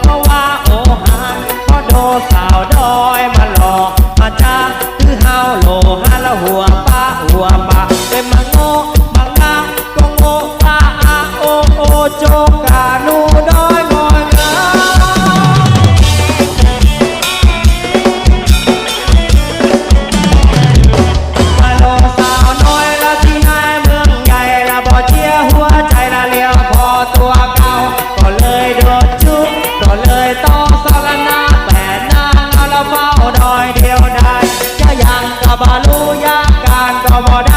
เพราะว่าโอหันเพราะโดสา บาลูยาการก็บ่ด